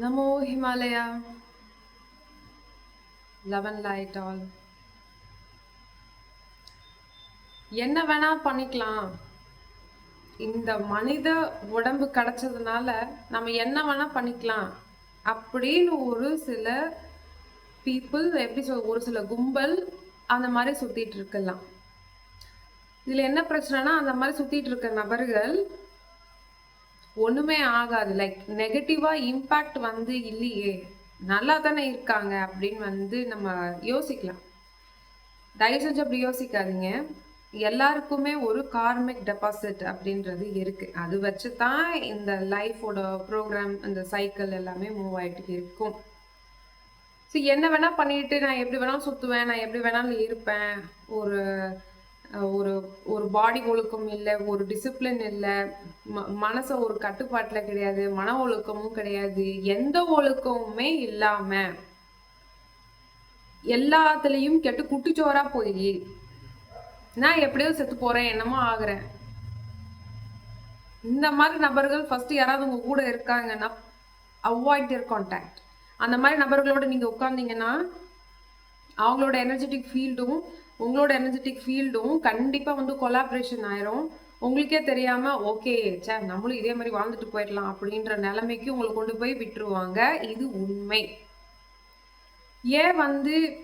Namo Himalaya and light all. என்ன வேணா பண்ணிக்கலாம். இந்த மனித உடம்பு கிடைச்சதுனால நம்ம என்ன வேணா பண்ணிக்கலாம். அப்படின்னு ஒரு சில பீப்புள் எப்படி சொல் ஒரு சில கும்பல் அந்த மாதிரி சுத்திட்டு இருக்கலாம். இதுல என்ன பிரச்சனைனா அந்த மாதிரி சுத்திட்டு இருக்க நபர்கள் ஒன்றுமே ஆகாது. லைக் நெகட்டிவாக இம்பேக்ட் வந்து இல்லையே. நல்லா தானே இருக்காங்க அப்படின்னு வந்து நம்ம யோசிக்கலாம். தயவு செஞ்சு அப்படி யோசிக்காதீங்க. எல்லாருக்குமே ஒரு கார்மிக் டெபாசிட் அப்படின்றது இருக்கு. அது வச்சு தான் இந்த லைஃபோட ப்ரோக்ராம் இந்த சைக்கிள் எல்லாமே மூவ் ஆகிட்டு இருக்கும். ஸோ என்ன வேணால் பண்ணிட்டு நான் எப்படி வேணாலும் சுற்றுவேன் நான் எப்படி வேணாலும் இருப்பேன். ஒரு ஒரு ஒரு பாடி ஒழுக்கம் இல்லை ஒரு டிசிப்ளின் இல்லை ம மனசை ஒரு கட்டுப்பாட்டில் கிடையாது மன ஒழுக்கமும் கிடையாது எந்த ஒழுக்கமுமே இல்லாம எல்லாத்துலேயும் கெட்டு குட்டிச்சோரா போய் நான் எப்படியோ செத்து போறேன் என்னமோ ஆகுறேன். இந்த மாதிரி நபர்கள் ஃபஸ்ட்டு யாராவது உங்க கூட இருக்காங்கன்னா அவாய்ட் their கான்டாக்ட் அந்த மாதிரி நபர்களோட நீங்க உட்கார்ந்தீங்கன்னா அவங்களோட எனர்ஜெட்டிக் ஃபீல்டும் உங்களோட எனர்ஜெட்டிக் ஃபீல்டும் கண்டிப்பாக வந்து கொலாபரேஷன் ஆயிரும். உங்களுக்கே தெரியாமல் ஓகே சே நம்மளும் இதே மாதிரி வாழ்ந்துட்டு போயிடலாம் அப்படின்ற நிலைமைக்கு உங்களை கொண்டு போய் விட்டுருவாங்க. இது உண்மை. ஏன் வந்து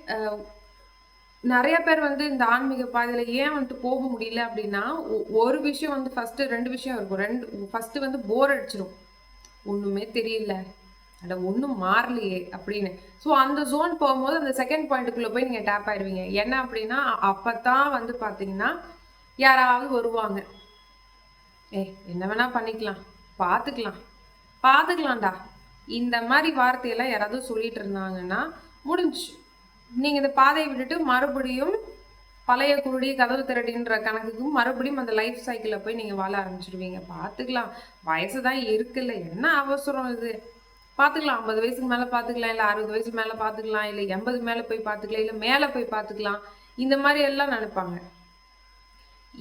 நிறைய பேர் வந்து இந்த ஆன்மீக பாதையில் ஏன் வந்துட்டு போக முடியல அப்படின்னா ஒ- ஒரு விஷயம் வந்து ஃபஸ்ட்டு ரெண்டு விஷயம் இருக்கும். ரெண்டு ஃபஸ்ட்டு வந்து போர் அடிச்சிடும் ஒன்றுமே தெரியல. அட ஒன்றும் மாறலையே அப்படின்னு. ஸோ அந்த ஜோன் போகும்போது அந்த செகண்ட் பாயிண்ட்டுக்குள்ளே போய் நீங்கள் டேப் ஆயிடுவீங்க என்ன அப்படின்னா அப்போ தான் வந்து பார்த்தீங்கன்னா யாராவது வருவாங்க. ஏ என்ன வேணால் பண்ணிக்கலாம். பார்த்துக்கலாம் பார்த்துக்கலாம்டா இந்த மாதிரி வார்த்தையெல்லாம் யாராவது சொல்லிட்டு இருந்தாங்கன்னா முடிஞ்சு நீங்கள் இந்த பாதையை விட்டுட்டு மறுபடியும் பழைய குருடி கதவு திரடின்ற கணக்குக்கு மறுபடியும் அந்த லைஃப் சைக்கிளில் போய் நீங்கள் வாழ ஆரம்பிச்சிடுவீங்க பார்த்துக்கலாம் வயசு தான் இருக்குல்ல. என்ன அவசரம் இது? பார்த்துக்கலாம் ஐம்பது வயசுக்கு மேலே பார்த்துக்கலாம் இல்லை அறுபது வயசுக்கு மேலே பார்த்துக்கலாம் இல்லை எண்பது மேலே போய் பார்த்துக்கலாம் இல்லை மேலே போய் பார்த்துக்கலாம் இந்த மாதிரி எல்லாம் நினைப்பாங்க.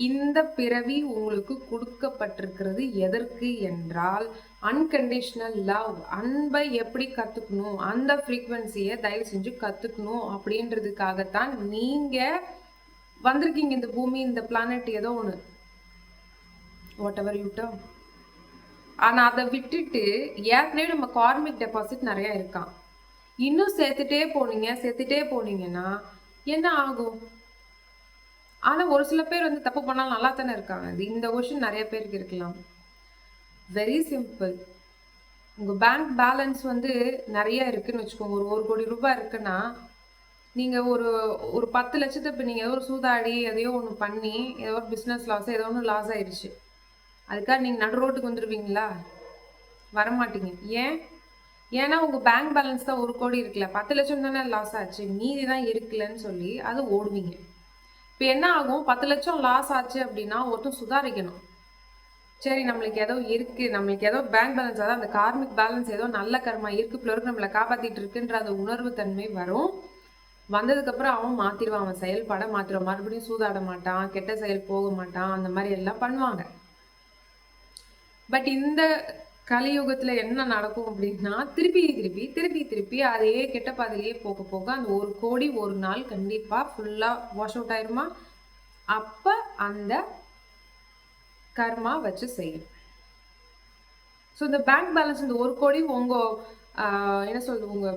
இந்த பிறவி உங்களுக்கு கொடுக்கப்பட்டிருக்கிறது எதற்கு என்றால் அன்கண்டிஷனல் லவ் அன்பை எப்படி கற்றுக்கணும் அந்த ஃப்ரீக்வன்சியை தயவு செஞ்சு கற்றுக்கணும் அப்படின்றதுக்காகத்தான் நீங்கள் வந்திருக்கீங்க. இந்த பூமி இந்த பிளானட் ஏதோ ஒன்று வாட் எவர் யூ டர்ம் ஆனால் அதை விட்டுட்டு ஏற்கனவே நம்ம கார்மிக் டெபாசிட் நிறையா இருக்கான் இன்னும் சேர்த்துட்டே போனீங்க சேர்த்துட்டே போனீங்கன்னா என்ன ஆகும்? ஆனால் ஒரு சில பேர் வந்து தப்பு பண்ணாலும் நல்லா தானே இருக்காங்க. இது இந்த கொஷின் நிறைய பேருக்கு இருக்கலாம். வெரி சிம்பிள் உங்கள் பேங்க் பேலன்ஸ் வந்து நிறைய இருக்குன்னு வச்சுக்கோங்க. ஒரு ஒரு கோடி ரூபாய் இருக்குன்னா நீங்கள் ஒரு ஒரு பத்து லட்சத்தை இப்போ நீங்கள் ஏதோ ஒரு சூதாடி எதையோ ஒன்று பண்ணி ஏதோ ஒரு பிஸ்னஸ் லாஸ் ஏதோ ஒன்று லாஸ் ஆயிடுச்சு. அதுக்காக நீங்கள் நடு ரோட்டுக்கு வந்துடுவீங்களா வரமாட்டீங்க. ஏன்? ஏன்னா உங்கள் பேங்க் பேலன்ஸ் தான் ஒரு கோடி இருக்குல்ல. பத்து லட்சம் தானே லாஸ் ஆச்சு. மீதி தான் இருக்குல்லன்னு சொல்லி அது ஓடுவீங்க. இப்போ என்ன ஆகும்? பத்து லட்சம் லாஸ் ஆச்சு அப்படின்னா ஒருத்தன் சுதாரிக்கணும். சரி நம்மளுக்கு ஏதோ இருக்குது நம்மளுக்கு ஏதோ பேங்க் பேலன்ஸ் அதாவது அந்த கார்மிக் பேலன்ஸ் ஏதோ நல்ல கர்மா இருக்கு பிள்ளருக்கு நம்மளை காப்பாற்றிட்டு இருக்குன்ற அந்த உணர்வு தன்மை வரும். வந்ததுக்கப்புறம் அவன் மாற்றிடுவான் அவன் செயல்பாட மாற்றிடுவான் மறுபடியும் சூதாட மாட்டான். கெட்ட செயல் போக மாட்டான். அந்த மாதிரி எல்லாம் பண்ணுவாங்க. பட் இந்த கலியுகத்துல என்ன நடக்கும் அப்படின்னா திருப்பி திருப்பி திருப்பி திருப்பி அதே கெட்ட பாதையிலேயே போக போக அந்த ஒரு கோடி ஒரு நாள் கண்டிப்பா ஃபுல்லா வாஷ் அவுட் ஆயிருமா? அப்ப அந்த கர்மா வச்சு செய்யும். ஸோ இந்த பேங்க் பேலன்ஸ் இந்த ஒரு கோடி உங்க என்ன சொல்றது உங்க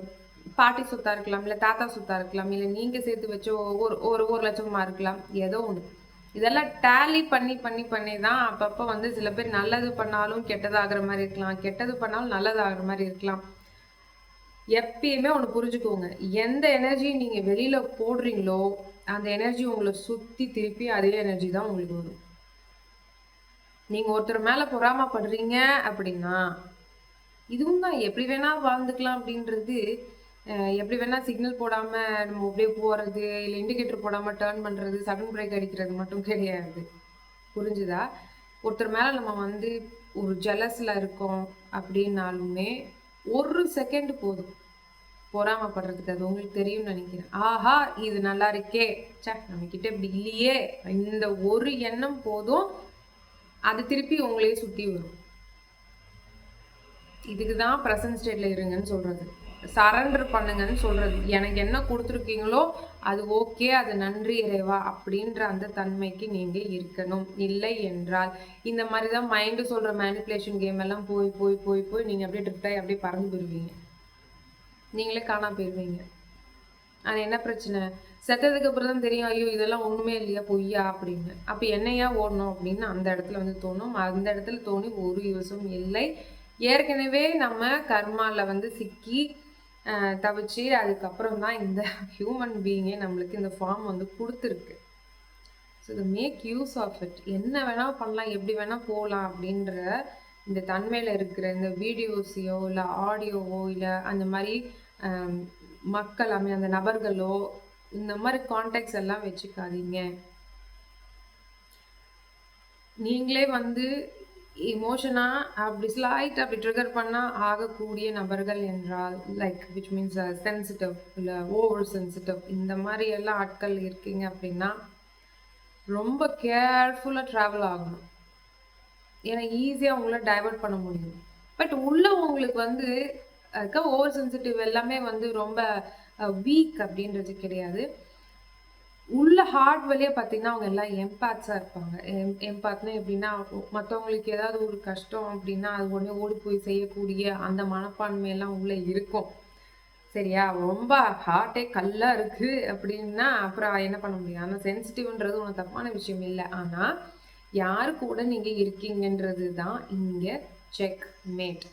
பாட்டி சொத்தா இருக்கலாம் இல்ல தாத்தா சொத்தா இருக்கலாம் இல்ல நீங்க சேர்த்து வச்ச ஒரு ஒரு ஒரு லட்சமா இருக்கலாம் ஏதோ ஒன்று இதெல்லாம் டேலி பண்ணி பண்ணி பண்ணி தான் அப்பப்போ வந்து சில பேர் நல்லது பண்ணாலும் கெட்டதாகிற மாதிரி இருக்கலாம். கெட்டது பண்ணாலும் நல்லதாகிற மாதிரி இருக்கலாம். எப்பயுமே ஒன்று புரிஞ்சுக்கோங்க. எந்த எனர்ஜி நீங்கள் வெளியில போடுறீங்களோ அந்த எனர்ஜி உங்களை சுத்தி திருப்பி அதே எனர்ஜி தான் உங்களுக்கு வரும். நீங்க ஒருத்தர் மேல பொறாமப்படுறீங்க அப்படின்னா இதுவும் தான் எப்படி வேணால் வாழ்ந்துக்கலாம் அப்படின்றது எப்படி வேணா சிக்னல் போடாம நம்ம அப்படியே போறது இல்லை இண்டிகேட்டர் போடாம டேர்ன் பண்றது சடன் பிரேக் அடிக்கிறது மட்டும் கிடையாது. புரிஞ்சுதா? ஒருத்தர் மேல நம்ம வந்து ஒரு ஜெலஸ்ல இருக்கோம் அப்படின்னாலுமே ஒரு செகண்ட் போதும். பொறாமப்படுறதுக்கு அது உங்களுக்கு தெரியும்னு நினைக்கிறேன். ஆஹா இது நல்லா இருக்கே. சே நம்ம கிட்ட இப்படி இல்லையே. இந்த ஒரு எண்ணம் போதும். அது திருப்பி உங்களையே சுத்தி வரும். இதுக்கு தான் ப்ரெசன்ட் ஸ்டேட்டில் இருங்கன்னு சொல்கிறது சரண்டர் பண்ணுங்கன்னு சொல்கிறது எனக்கு என்ன கொடுத்துருக்கீங்களோ அது ஓகே அது நன்றி இறைவா அப்படின்ற அந்த தன்மைக்கு நீங்கள் இருக்கணும். இல்லை என்றால் இந்த மாதிரி தான் மைண்டு சொல்கிற மேனிப்புலேஷன் கேம் எல்லாம் போய் போய் போய் போய் நீங்கள் அப்படியே ட்ரிப்டாகி அப்படியே பறந்து போயிடுவீங்க நீங்களே காணாம போயிடுவீங்க ஆனால் என்ன பிரச்சனை? செத்ததுக்கு அப்புறம் தான் தெரியும் ஐயோ இதெல்லாம் ஒன்றுமே இல்லையா பொய்யா அப்படின்னு. அப்போ என்னையா ஓடணும் அப்படின்னு அந்த இடத்துல வந்து தோணும். அந்த இடத்துல தோணி ஒரு யூஸும் இல்லை. ஏற்கனவே நம்ம கர்மாவில் வந்து சிக்கி தவிச்சு அதுக்கப்புறம் தான் இந்த ஹியூமன் பீயிங்கே நம்மளுக்கு இந்த ஃபார்ம் வந்து கொடுத்துருக்கு. ஸோ இது மேக் யூஸ் ஆஃப் இட் என்ன வேணால் பண்ணலாம் எப்படி வேணால் போகலாம் அப்படின்ற இந்த தன்மையில் இருக்கிற இந்த வீடியோஸையோ இல்லை ஆடியோவோ இல்லை அந்த மாதிரி மக்கள் அமை அந்த நபர்களோ இந்த மாதிரி கான்டாக்ட்ஸ் எல்லாம் வச்சுக்காதீங்க. நீங்களே வந்து இமோஷனாக அப்படி ஸ்லைட் அப்படி ட்ரிகர் பண்ணால் ஆகக்கூடிய நபர்கள் என்றால் லைக் விச் மீன்ஸ் சென்சிட்டிவ் இல்லை ஓவர் சென்சிட்டிவ் இந்த மாதிரி எல்லாம் ஆட்கள் இருக்கீங்க அப்படின்னா ரொம்ப கேர்ஃபுல்லாக ட்ராவல் ஆகணும். ஏன்னா ஈஸியாக உங்களை டைவர்ட் பண்ண முடியும். பட் உள்ள உங்களுக்கு வந்து இருக்க ஓவர் சென்சிட்டிவ் எல்லாமே வந்து ரொம்ப uh, வீக் அப்படின்றது கிடையாது. உள்ள ஹார்ட் வழியாக பார்த்தீங்கன்னா அவங்க எல்லாம் எம்பாத்ஸாக இருப்பாங்க. எம் எம்பாத்னா எப்படின்னா மற்றவங்களுக்கு ஏதாவது ஒரு கஷ்டம் அப்படின்னா அது உடனே ஓடி போய் செய்யக்கூடிய அந்த மனப்பான்மையெல்லாம் உள்ளே இருக்கும். சரியா? ரொம்ப ஹார்ட்டே கல்லாக இருக்குது அப்படின்னா அப்புறம் என்ன பண்ண முடியும்? ஆனால் சென்சிட்டிவ்ன்றது ஒன்றும் தப்பான விஷயம் இல்லை. ஆனால் யாரு கூட நீங்கள் இருக்கீங்கன்றது தான் இங்கே செக் மேட்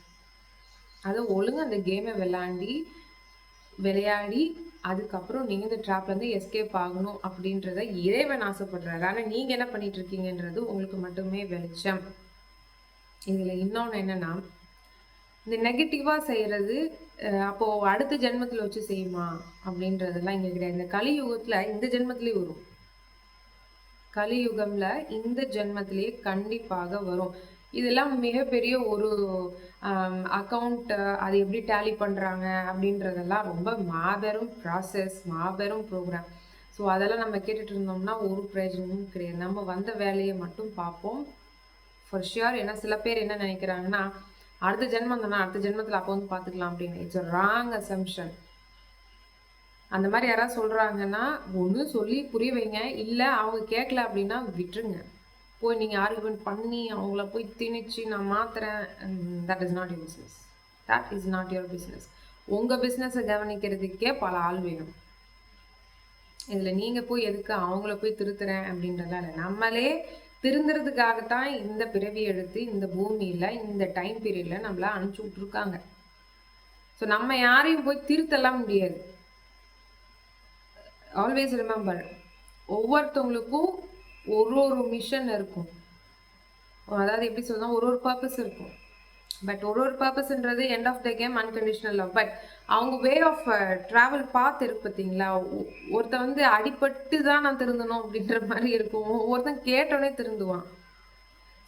அதை ஒழுங்கு அந்த கேமை விளாண்டி விளையாடி அதுக்கப்புறம் நீங்கள் இந்த ட்ராப்லேருந்து எஸ்கேப் ஆகணும் அப்படின்றத இறைவன் ஆசைப்படுறாரு. ஆனால் நீங்கள் என்ன பண்ணிட்டு இருக்கீங்கன்றது உங்களுக்கு மட்டுமே வெளிச்சம். இதில் இன்னொன்று என்னன்னா இந்த நெகட்டிவாக செய்கிறது அப்போது அடுத்த ஜென்மத்தில் வச்சு செய்யுமா அப்படின்றதெல்லாம் இங்கே கிடையாது. இந்த கலியுகத்தில் இந்த ஜென்மத்திலேயே வரும். கலியுகம்ல இந்த ஜென்மத்திலேயே கண்டிப்பாக வரும். இதெல்லாம் மிகப்பெரிய ஒரு அக்கௌண்ட் அது எப்படி டேலி பண்ணுறாங்க அப்படின்றதெல்லாம் ரொம்ப மாபெரும் ப்ராசஸ் மாபெரும் ப்ரோக்ராம் ஸோ அதெல்லாம் நம்ம கேட்டுட்டு இருந்தோம்னா ஒரு பிரயோஜனமும் கிடையாது. நம்ம வந்த வேலையை மட்டும் பார்ப்போம். ஃபார் ஷியோர் ஏன்னா சில பேர் என்ன நினைக்கிறாங்கன்னா அடுத்த ஜென்மம் தானே அடுத்த ஜென்மத்தில் அப்போ வந்து பார்த்துக்கலாம் அப்படின்னு. இட்ஸ் ராங் அசம்ஷன் அந்த மாதிரி யாராவது சொல்கிறாங்கன்னா ஒன்று சொல்லி புரிய வைங்க. இல்லை அவங்க கேட்கல அப்படின்னா விட்டுருங்க. போய் நீங்கள் ஆர்குமெண்ட் பண்ணி அவங்கள போய் திணிச்சு நான் மாத்துறேன். That is not your business that is not your business உங்கள் பிஸ்னஸை கவனிக்கிறதுக்கே பல ஆள் வேணும். இதில் நீங்கள் போய் எதுக்கு அவங்கள போய் திருத்துறேன் அப்படின்றதெல்லாம் இல்லை. நம்மளே திருந்துறதுக்காகத்தான் இந்த பிறவி எடுத்து இந்த பூமியில் இந்த டைம் பீரியடில் நம்மள அனுப்பிச்சி விட்ருக்காங்க ஸோ நம்ம யாரையும் போய் திருத்தலாம் முடியாது. ஆல்வேஸ் ரிமெம்பர் ஒவ்வொருத்தவங்களுக்கும் ஒரு ஒரு மிஷன் இருக்கும். அதாவது எப்படி சொல்லலாம் ஒரு ஒரு பர்பஸ் இருக்கும். பட் ஒரு ஒரு பர்பஸ்ன்றது end of the game unconditional love but அவங்க வே ஆஃப் ட்ராவல் பார்த்து இருக்கு பார்த்தீங்களா? ஒ- ஒருத்தன் வந்து அடிபட்டு தான் நான் திருந்தணும் அப்படின்ற மாதிரி இருக்கும். ஒருத்தன் கேட்டோடனே திருந்துவான்.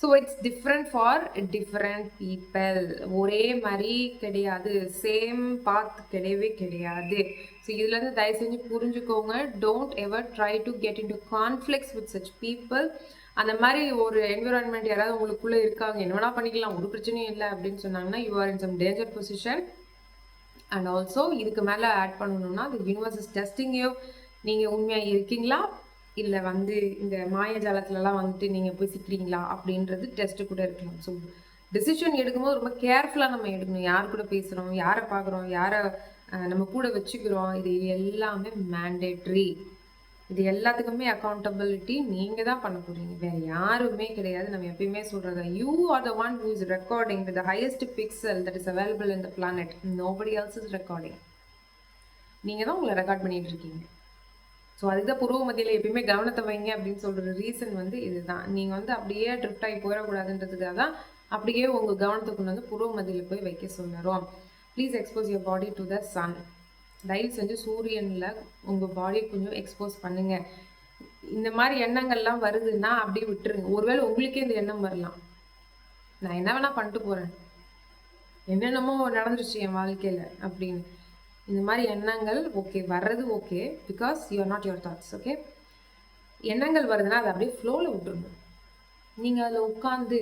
So it's different for different people ஒரே மாதிரி கிடையாது. சேம் பாத் கிடையவே கிடையாது. ஸோ இதுலேருந்து தயவு செஞ்சு புரிஞ்சுக்கோங்க. Don't ever try to get into conflicts with such people அந்த மாதிரி ஒரு என்விரான்மெண்ட் யாராவது உங்களுக்குள்ளே இருக்காங்க. என்ன வேணால் பண்ணிக்கலாம். ஒரு பிரச்சனையும் இல்லை அப்படின்னு சொன்னாங்கன்னா you are in some danger position and also இதுக்கு மேலே ஆட் பண்ணணும்னா the universe is testing you நீங்கள் உண்மையாக இருக்கீங்களா? இல்லை வந்து இந்த மாயஜாலத்துலலாம் வந்துட்டு நீங்கள் போய் சிக்கிறீங்களா அப்படின்றது டெஸ்ட்டு கூட இருக்கலாம் ஸோ டெசிஷன் எடுக்கும்போது ரொம்ப கேர்ஃபுல்லாக நம்ம எடுக்கணும். யார் கூட பேசுகிறோம் யாரை பார்க்குறோம் யாரை நம்ம கூட வச்சுக்கிறோம் இது எல்லாமே மேண்டேட்ரி இது எல்லாத்துக்குமே அக்கௌண்டபிலிட்டி நீங்கள் தான் பண்ண போகிறீங்க வேறு யாருமே கிடையாது. நம்ம எப்பயுமே சொல்கிறது you are the one who is recording with highest pixel that is available in the planet nobody else is recording நீங்கள் தான் உங்களை ரெக்கார்ட் பண்ணிகிட்டு இருக்கீங்க. ஸோ அதுதான் புருவ மத்தியில் எப்பயுமே கவனத்தை வைங்க அப்படின்னு சொல்கிற ரீசன் வந்து இதுதான். நீங்கள் வந்து அப்படியே ட்ரிஃப்ட் ஆகி போயிடக்கூடாதுன்றதுக்காக தான் அப்படியே உங்கள் கவனத்தை கொண்டு வந்து புருவ மத்தியில் போய் வைக்க சொல்லுறோம் please expose your body to the sun தயவு செஞ்சு சூரியனில் உங்கள் பாடியை கொஞ்சம் எக்ஸ்போஸ் பண்ணுங்கள் இந்த மாதிரி எண்ணங்கள்லாம் வருதுன்னா அப்படியே விட்டுருங்க. ஒருவேளை உங்களுக்கே இந்த எண்ணம் வரலாம். நான் என்ன வேணால் பண்ணிட்டு போகிறேன் என்னென்னமோ நடந்துருச்சு என் வாழ்க்கையில் அப்படின்னு. இந்த மாதிரி எண்ணங்கள் ஓகே வர்றது okay because you are not your thoughts okay எண்ணங்கள் வருதுன்னா அதை அப்படியே ஃப்ளோவில் விட்டுருணும் நீங்கள் அதில் உட்காந்து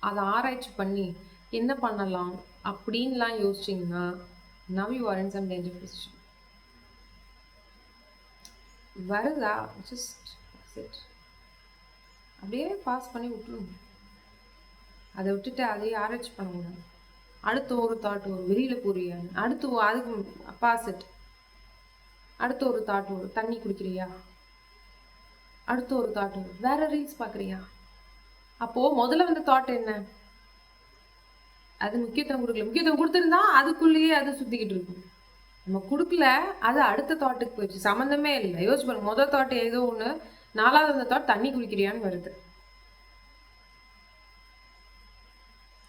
அதை ஆராய்ச்சி பண்ணி என்ன பண்ணலாம் அப்படின்லாம் யோசிச்சிங்கன்னா now you are in some danger position வருதா? ஜஸ்ட் செட் அப்படியே பாஸ் பண்ணி விட்டுருங்க அதை விட்டுட்டு அதையே ஆராய்ச்சி பண்ணக்கூடாது அடுத்து ஒரு தாட் வரும். வெளியில் போறியா அடுத்து அதுக்கு அப்பாசிட் அடுத்து ஒரு தாட் வரும். தண்ணி குடிக்கிறியா? அடுத்து ஒரு தாட் வரும். வேற ரீல்ஸ் பார்க்குறியா? அப்போது முதல்ல வந்த தாட் என்ன? அது முக்கியத்துவம் கொடுக்கல. முக்கியத்துவம் கொடுத்துருந்தா அதுக்குள்ளேயே அது சுற்றிக்கிட்டு இருக்கும். நம்ம கொடுக்கல அது அடுத்த தாட்டுக்கு போயிடுச்சு. சம்மந்தமே இல்லை. யோசிச்சு பாருங்க. முதல் தாட் ஏதோ ஒன்று நாலாவது அந்த தாட் தண்ணி குடிக்கிறியான்னு வருது.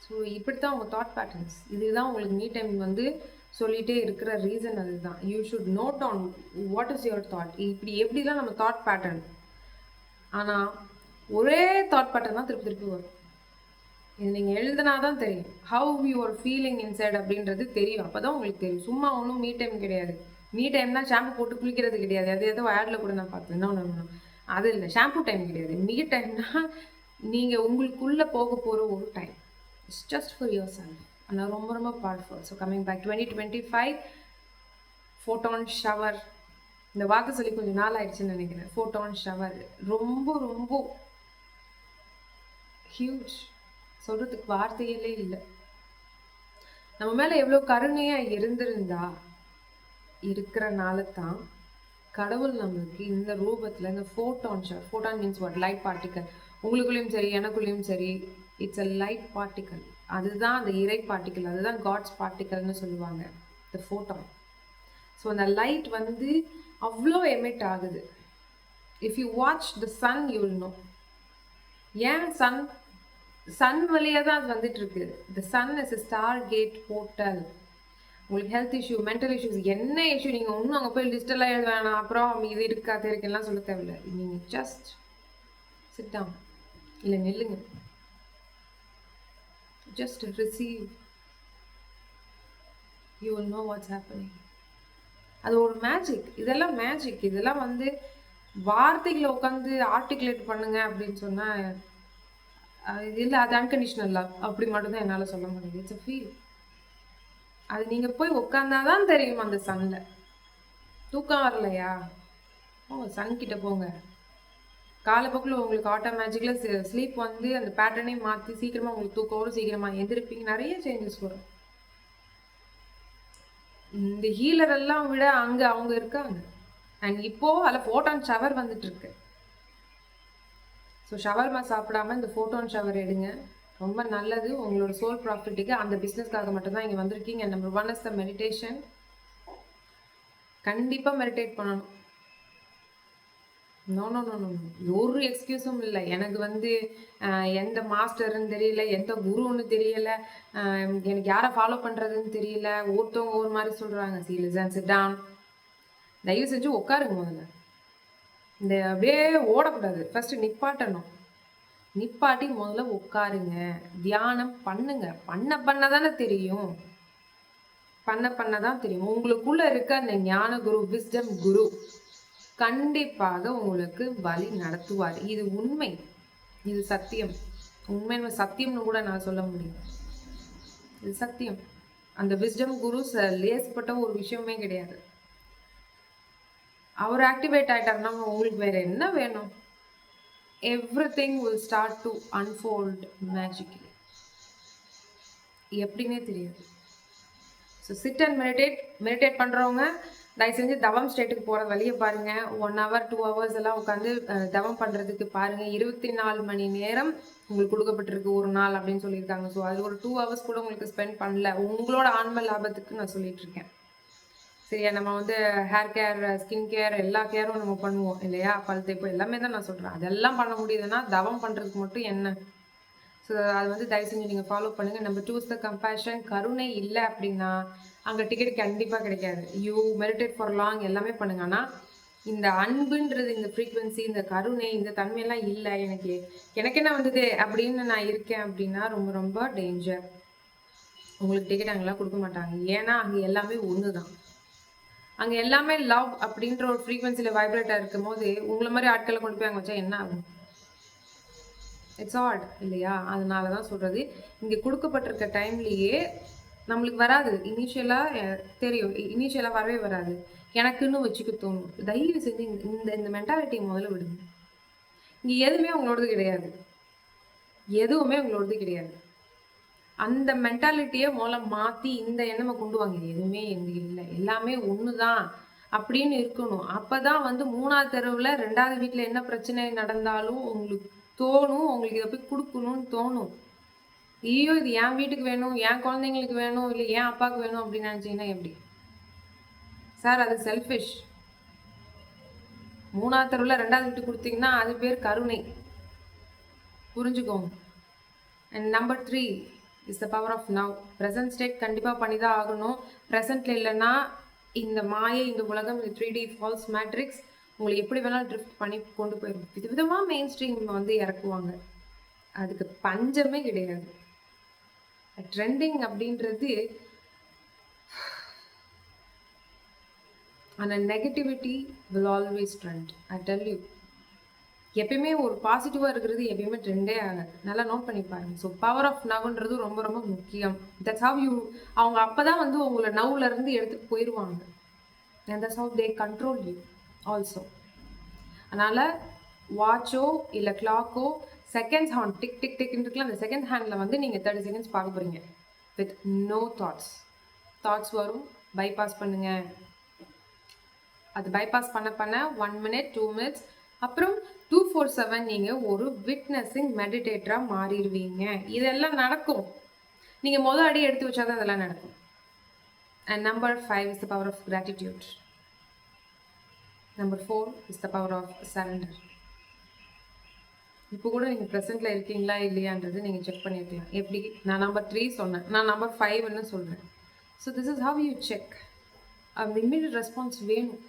ஸோ இப்படி தான் உங்கள் தாட் பேட்டர்ன்ஸ் இதுதான் உங்களுக்கு நீ டைம் வந்து சொல்லிகிட்டே இருக்கிற ரீசன் அதுதான். You should note on what is your thought இப்படி எப்படிலாம் நம்ம தாட் பேட்டர்ன் ஆனால் ஒரே தாட் பேட்டர்ன் தான் திருப்பி திருப்பி வரும். இது நீங்கள் எழுதுனா தான் தெரியும். ஹவு யுவர் ஃபீலிங் இன்சைட் அப்படின்றது தெரியும். அப்போ தான் உங்களுக்கு தெரியும். சும்மா ஒன்றும் மீ டைம் கிடையாது. மீ டைம்னா ஷாம்பு போட்டு குளிக்கிறது கிடையாது. அது ஏதோ ஆடில் கூட நான் பார்த்தேன். என்ன ஒன்று அது இல்லை. ஷாம்பு டைம் கிடையாது. மீ டைம்னா நீங்கள் உங்களுக்குள்ளே போக போகிற ஒரு time it's just for yourself ஆனால் ரொம்ப ரொம்ப powerful so coming back twenty twenty five photon shower இந்த வார்த்தை சொல்லி கொஞ்சம் நாள் ஆயிடுச்சுன்னு நினைக்கிறேன். ஃபோட்டான் ஷவர் ரொம்ப ரொம்ப ஹியூஜ் சொல்கிறதுக்கு வார்த்தைகளே இல்லை. நம்ம மேலே எவ்வளோ கருணையாக இருந்திருந்தா இருக்கிறனால தான் கடவுள் நம்மளுக்கு இந்த ரூபத்தில் இந்த photon shower photon means what light particle உங்களுக்குள்ளேயும் சரி எனக்குள்ளேயும் சரி இட்ஸ் அ லைட் பார்ட்டிக்கல் அதுதான் அந்த இறை பார்ட்டிக்கல் அதுதான் காட்ஸ் பார்ட்டிக்கல்னு சொல்லுவாங்க த ஃபோட்டான் ஸோ அந்த லைட் வந்து அவ்வளோ எமிட் ஆகுது. If you watch the sun you will know ஏன் சன் சன் வழியாக தான் அது வந்துட்டு இருக்கு. The sun is a star gate portal உங்களுக்கு ஹெல்த் இஷ்யூ மென்டல் இஷ்யூஸ் என்ன இஷ்யூ நீங்கள் ஒன்றும் அங்கே போய் லிஸ்டெல்லாம் எழுத வேணாம் அப்புறம் இது இருக்கா தெரிக்கலாம் சொல்ல தேவையில்லை. நீங்கள் ஜஸ்ட் சிட்டாம் இல்லை நில்லுங்க. Just receive. You will know what's happening அது ஒரு மேஜிக் இதெல்லாம் மேஜிக் இதெல்லாம் வந்து வார்த்தைகளை உட்காந்து ஆர்டிகுலேட் பண்ணுங்க அப்படின்னு சொன்னால் இது இல்லை அது அன்கண்டிஷனல் லவ் அப்படி மட்டும்தான் என்னால் சொல்ல முடியுது. இட்ஸ் அ ஃபீல் அது நீங்கள் போய் உட்காந்தாதான் தெரியும் அந்த சன்னில் தூக்கம் வரலையா? ஓ சன் கிட்ட போங்க. காலப்போக்கில் உங்களுக்கு ஆட்டோமேட்டிக்கலாக ஸ்லீப் வந்து அந்த பேட்டர்னே மாற்றி சீக்கிரமாக உங்களுக்கு தூக்கம் வரும் சீக்கிரமாக எந்திருப்பீங்க. நிறைய சேஞ்சஸ் வரும். இந்த ஹீலர் எல்லாம் விட அங்கே அவங்க இருக்காங்க. அண்ட் இப்போது அதில் ஃபோட்டான் ஷவர் வந்துட்டுருக்கு. ஸோ ஷவர்மா சாப்பிடாம இந்த ஃபோட்டோன் ஷவர் எடுங்க. ரொம்ப நல்லது. உங்களோட சோல் ப்ராஃபிட்டுக்கு அந்த பிஸ்னஸ்க்காக மட்டும்தான் இங்கே வந்திருக்கீங்க. Number one is the meditation கண்டிப்பாக மெடிடேட் பண்ணணும். நோ நோ நோ நோ ஒரு எக்ஸ்கியூஸும் இல்லை. எனக்கு வந்து எந்த மாஸ்டர்னு தெரியல எந்த குருன்னு தெரியல எனக்கு யாரை ஃபாலோ பண்ணுறதுன்னு தெரியல. ஒருத்தவங்க ஒரு மாதிரி சொல்கிறாங்க சி லிசன் தயவு செஞ்சு உட்காருங்க முதல்ல. இந்த அப்படியே ஓடக்கூடாது. ஃபஸ்ட்டு நிப்பாட்டணும். நிப்பாட்டி முதல்ல உட்காருங்க. தியானம் பண்ணுங்க. பண்ண பண்ண தானே தெரியும். பண்ண பண்ண தான் தெரியும். உங்களுக்குள்ளே இருக்க அந்த ஞான குரு விஸ்டம் குரு கண்டிப்பாக உங்களுக்கு வழி நடத்துவார். இது உண்மை. இது சத்தியம். உண்மை சத்தியம்னு கூட நான் சொல்ல முடியும். இது சத்தியம். அந்த விஸ்டம் குரு லேசப்பட்ட ஒரு விஷயமே கிடையாது. அவர் ஆக்டிவேட் ஆயிட்டாருன்னா உங்களுக்கு வேற என்ன வேணும்? Everything will start to unfold magically எப்படின்னே தெரியாது. So sit and meditate meditate பண்ணுறவங்க தயவு செஞ்சு தவம் ஸ்டேட்டுக்கு போகிற வழியை பாருங்கள் ஒன் ஹவர் டூ ஹவர்ஸ் எல்லாம் உட்காந்து தவம் பண்ணுறதுக்கு பாருங்கள் இருபத்தி நாலு மணி நேரம் உங்களுக்கு கொடுக்கப்பட்டிருக்கு ஒரு நாள் அப்படின்னு சொல்லியிருக்காங்க. ஸோ அது ஒரு டூ ஹவர்ஸ் கூட உங்களுக்கு ஸ்பெண்ட் பண்ணல. உங்களோட ஆன்ம லாபத்துக்கு நான் சொல்லிட்டு இருக்கேன். சரியா? நம்ம வந்து ஹேர் கேர் ஸ்கின் கேர் எல்லா கேரும் நம்ம பண்ணுவோம் இல்லையா? பல் தேய்ப்பு எல்லாமே தான் நான் சொல்கிறேன் அதெல்லாம் பண்ண முடியுதுன்னா தவம் பண்ணுறதுக்கு மட்டும் என்ன? ஸோ அது வந்து தயவு செஞ்சு நீங்கள் ஃபாலோ பண்ணுங்கள் நம்ம சூஸ் த கம்பேஷன் கருணை இல்லை அப்படின்னா அங்கே டிக்கெட் கண்டிப்பாக கிடைக்காது. யூ மெடிடேட் ஃபார் லாங் எல்லாமே பண்ணுங்க. ஆனால் இந்த அன்புன்றது இந்த ஃப்ரீக்வன்சி இந்த கருணை இந்த தன்மையெல்லாம் இல்லை. எனக்கு எனக்கு என்ன வந்தது அப்படின்னு நான் இருக்கேன் அப்படின்னா ரொம்ப ரொம்ப டேஞ்சர் உங்களுக்கு டிக்கெட் அங்கெல்லாம் கொடுக்க மாட்டாங்க. ஏன்னா அங்கே எல்லாமே ஒன்று தான் அங்கே எல்லாமே லவ் அப்படின்ற ஒரு ஃப்ரீக்வன்சியில் வைப்ரேட்டாக இருக்கும் போது உங்களை மாதிரி ஆட்களை கொண்டு போய் அங்கே வச்சா என்ன ஆகும்? இட்ஸ் ஆட் இல்லையா? அதனால தான் சொல்கிறது இங்கே கொடுக்கப்பட்டிருக்க டைம்லேயே நம்மளுக்கு வராது. இனிஷியலாக தெரியும். இனிஷியலாக வரவே வராது. எனக்குன்னு வச்சுக்க தோணும். தயவு செஞ்சு இந்த- இந்த மென்டாலிட்டியை முதல்ல விடுங்க. இங்கே எதுவுமே உங்களோடது கிடையாது. எதுவுமே உங்களோடது கிடையாது. அந்த மென்டாலிட்டியை முதல்ல மாற்றி இந்த எண்ணமை கொண்டு வாங்க. எதுவுமே எங்க இல்லை. எல்லாமே ஒன்று தான் அப்படின்னு இருக்கணும். அப்போ தான் வந்து மூணாவது தெருவில் ரெண்டாவது வீட்டில் என்ன பிரச்சனை நடந்தாலும் உங்களுக்கு தோணும். உங்களுக்கு இதை போய் கொடுக்கணும்னு தோணும். ஐயோ இது என் வீட்டுக்கு வேணும் என் குழந்தைங்களுக்கு வேணும் இல்லை என் அப்பாவுக்கு வேணும் அப்படின்னு நினச்சிங்கன்னா எப்படி? சார் அது செல்ஃபிஷ் மூணாவது தெருவில் ரெண்டாவது வீட்டுக்கு கொடுத்தீங்கன்னா அது பேர் கருணை. புரிஞ்சுக்கோங்க. And number three is the power of now present state கண்டிப்பாக பண்ணி தான் ஆகணும். ப்ரெசண்ட்டில் இல்லைன்னா இந்த மாயை இந்த உலகம் இந்த த்ரீ டி ஃபால்ஸ் மேட்ரிக்ஸ் உங்களை எப்படி வேணாலும் ட்ரிஃப்ட் பண்ணி கொண்டு போயிடும். விதவிதமாக மெயின் ஸ்ட்ரீம் வந்து இறக்குவாங்க. அதுக்கு பஞ்சமே கிடையாது. ட்ரெண்டிங் அப்படின்றது ஆனால் negativity will always trend I tell you எப்பயுமே ஒரு பாசிட்டிவாக இருக்கிறது எப்பயுமே ட்ரெண்டே ஆகாது. நல்லா நோட் பண்ணி பாருங்க. ஸோ பவர் ஆஃப் நவ்ன்றது ரொம்ப ரொம்ப முக்கியம். தட்ஸ் ஹவ் யூ அவங்க அப்போ தான் வந்து உங்களை நவ்லேருந்து எடுத்துகிட்டு போயிடுவாங்க and that's how they control you also அதனால் வாட்சோ இல்லை கிளாக்கோ செகண்ட்ஸ் ஹார்ன் டிக் டிக் டிக்னு இருக்குல்ல அந்த செகண்ட் ஹேண்டில் வந்து நீங்கள் தேர்ட்டி செகண்ட்ஸ் பார்க்க போகிறீங்க வித் நோ தாட்ஸ் தாட்ஸ் வரும். பைபாஸ் பண்ணுங்கள் அது பைபாஸ் பண்ண பண்ண ஒன் மினிட் டூ மினிட்ஸ் அப்புறம் டூ ஃபோர் செவன் நீங்கள் ஒரு விட்னஸிங் மெடிடேட்டராக மாறிடுவீங்க. இதெல்லாம் நடக்கும். நீங்கள் மொதல் அடி எடுத்து வச்சா தான் அதெல்லாம் நடக்கும். And number five is the power of gratitude number four is the power of surrender இப்போ கூட நீங்கள் ப்ரெசென்ட்டில் இருக்கீங்களா இல்லையான்றது நீங்கள் செக் பண்ணியிருக்கலாம் எப்படி? நான் நம்பர் த்ரீ சொன்னேன். நான் நம்பர் ஃபைவ்னு சொல்கிறேன் so this is how you check அந்த இம்மீடியட் ரெஸ்பான்ஸ் வேணும்.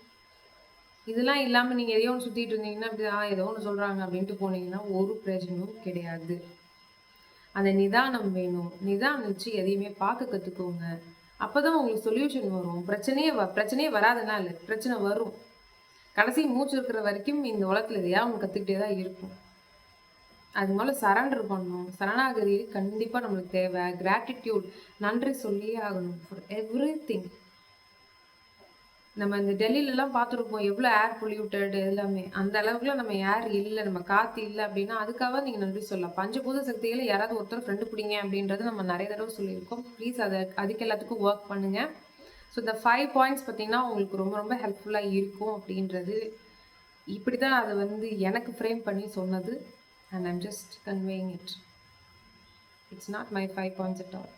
இதெல்லாம் இல்லாமல் நீங்கள் எதையோ ஒன்று சுற்றிட்டு இருந்தீங்கன்னா அப்படி ஆ ஏதோ ஒன்று சொல்கிறாங்க அப்படின்ட்டு போனீங்கன்னா ஒரு பிரயோஜனமும் கிடையாது. அந்த நிதானம் வேணும். நிதானம் வச்சு எதையுமே பார்க்க கற்றுக்கோங்க அப்போ தான் உங்களுக்கு சொல்யூஷன் வரும். பிரச்சனையே வ பிரச்சனையே வராதுன்னா இல்லை பிரச்சனை வரும். கடைசி மூச்சு இருக்கிற வரைக்கும் இந்த உலகத்தில் எதையா அவங்க கற்றுக்கிட்டே தான் இருக்கும். அது மேலே சரண்டர் பண்ணணும். சரணாகதி கண்டிப்பாக நம்மளுக்கு தேவை. கிராட்டிடியூட் நன்றி சொல்லியே ஆகணும். ஃபார் எவ்ரி திங் நம்ம இந்த டெல்லியிலலாம் பார்த்துருப்போம். எவ்வளோ ஏர் பொல்யூட்டட் எல்லாமே. அந்த அளவுக்குலாம் நம்ம ஏர் இல்லை. நம்ம காற்று இல்லை அப்படின்னா அதுக்காக நீங்கள் நன்றி சொல்லலாம். பஞ்சபூத சக்திகளை யாராவது ஒருத்தர் ஃப்ரெண்டு பிடிங்க அப்படின்றது நம்ம நிறைய தடவை சொல்லியிருக்கோம். ப்ளீஸ் அதை அதுக்கு எல்லாத்துக்கும் ஒர்க் பண்ணுங்கள் ஸோ இந்த ஃபைவ் பாயிண்ட்ஸ் பார்த்தீங்கன்னா உங்களுக்கு ரொம்ப ரொம்ப ஹெல்ப்ஃபுல்லாக இருக்கும் அப்படின்றது. இப்படி தான் அதை வந்து எனக்கு ஃப்ரேம் பண்ணி சொன்னது. And I'm just conveying it it's not my five points at all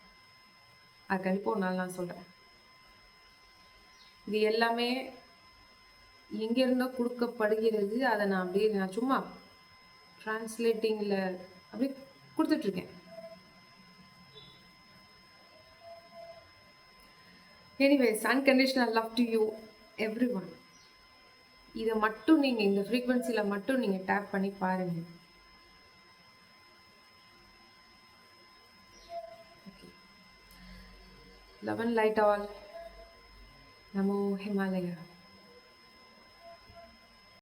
அது கண்டிப்பாக ஒரு நாள் நான் சொல்கிறேன் இது எல்லாமே எங்கேருந்தோ கொடுக்கப்படுகிறது. அதை நான் அப்படியே நான் சும்மா ட்ரான்ஸ்லேட்டிங்கில் அப்படியே கொடுத்துட்ருக்கேன். Anyways unconditional love to you everyone இதை மட்டும் நீங்கள் இந்த ஃப்ரீக்வன்சியில் மட்டும் நீங்கள் டேப் பண்ணி பாருங்கள் love and light all Namo Himalaya